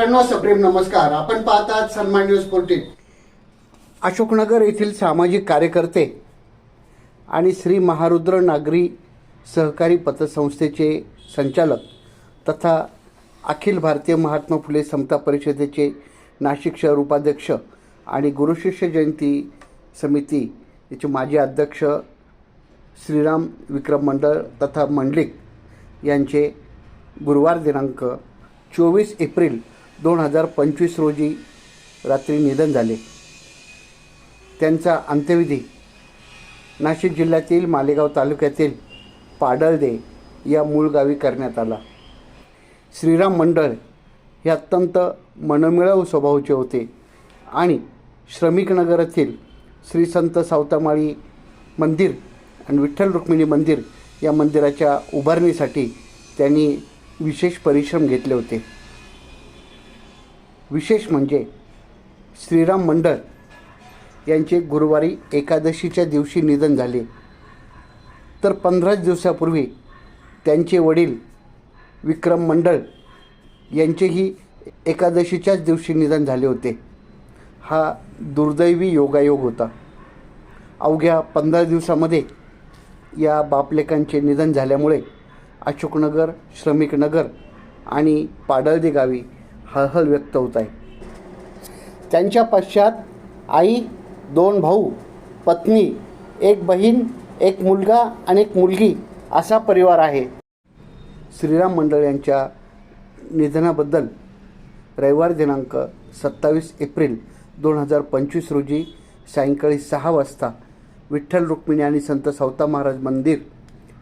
मित्रांनो सप्रेम नमस्कार. आपण पाहतात सन्मान न्यूज फोर्टीन अशोकनगर येथील सामाजिक कार्यकर्ते आणि श्री महारुद्र नागरी सहकारी पतसंस्थेचे संचालक तथा अखिल भारतीय महात्मा फुले समता परिषदेचे नाशिक शहर उपाध्यक्ष आणि गुरुशिष्य जयंती समिती याचे माजी अध्यक्ष श्रीराम विक्रम मंडळ तथा मंडलिक यांचे गुरुवार दिनांक चोवीस एप्रिल दोन हजार पंचवीस रोजी रात्री निधन झाले. त्यांचा अंत्यविधी नाशिक जिल्ह्यातील मालेगाव तालुक्यातील पाडळदे या मूळ गावी करण्यात आला. श्रीराम मंडळ हे अत्यंत मनमिळव स्वभावाचे होते आणि श्रमिकनगरातील श्री संत सावतामाळी मंदिर आणि विठ्ठल रुक्मिणी मंदिर या मंदिराच्या उभारणीसाठी त्यांनी विशेष परिश्रम घेतले होते. विशेष म्हणजे श्रीराम मंडळ यांचे गुरुवारी एकादशीच्या दिवशी निधन झाले. तर पंधराच दिवसापूर्वी त्यांचे वडील विक्रम मंडळ यांचेही एकादशीच्याच दिवशी निधन झाले होते. हा दुर्दैवी योगायोग होता. अवघ्या पंधरा दिवसामध्ये या बापलेकांचे निधन झाल्यामुळे अशोकनगर श्रमिकनगर आणि पाडळदे गावी हळहळ व्यक्त होत आहे. त्यांच्या पश्चात आई दोन भाऊ पत्नी एक बहीण एक मुलगा आणि एक मुलगी असा परिवार आहे. श्रीराम मंडळ यांच्या निधनाबद्दल रविवार दिनांक सत्तावीस एप्रिल दोन हजार पंचवीस रोजी सायंकाळी सहा वाजता विठ्ठल रुक्मिणी आणि संत सावता महाराज मंदिर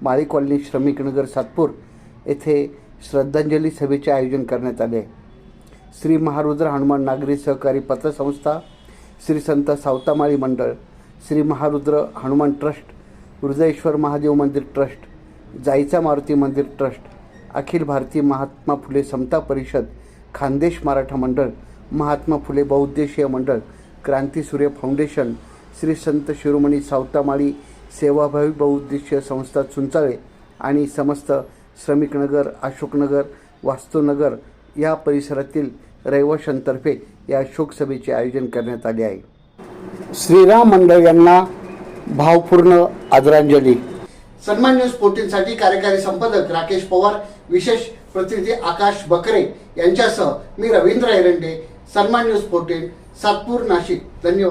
माळी कॉलनी श्रमिकनगर सातपूर येथे श्रद्धांजली सभेचे आयोजन करण्यात आले. आहे श्री महारुद्र हनुमान नागरी सहकारी पतसंस्था श्री संत सावतामाळी मंडळ श्री महारुद्र हनुमान ट्रस्ट हृदयेश्वर महादेव मंदिर ट्रस्ट जाईचा मारुती मंदिर ट्रस्ट अखिल भारतीय महात्मा फुले समता परिषद खानदेश मराठा मंडळ महात्मा फुले बहुउद्देशीय मंडळ क्रांतीसूर्य फाउंडेशन श्री संत शिरोमणी सावतामाळी सेवाभावी बहुउद्देशीय संस्था चुंचाळे आणि समस्त श्रमिकनगर अशोकनगर वास्तुनगर या परिसरातील रहिवाशांतर्फे या शोकसभेचे आयोजन करण्यात आले आहे. श्रीराम मंडळ यांना भावपूर्ण आदरांजली. सन्मान न्यूज फोर्टीनसाठी कार्यकारी संपादक राकेश पवार विशेष प्रतिनिधी आकाश बकरे यांच्यासह मी रवींद्र एरंडे सन्मान न्यूज फोर्टीन सातपूर नाशिक. धन्यवाद.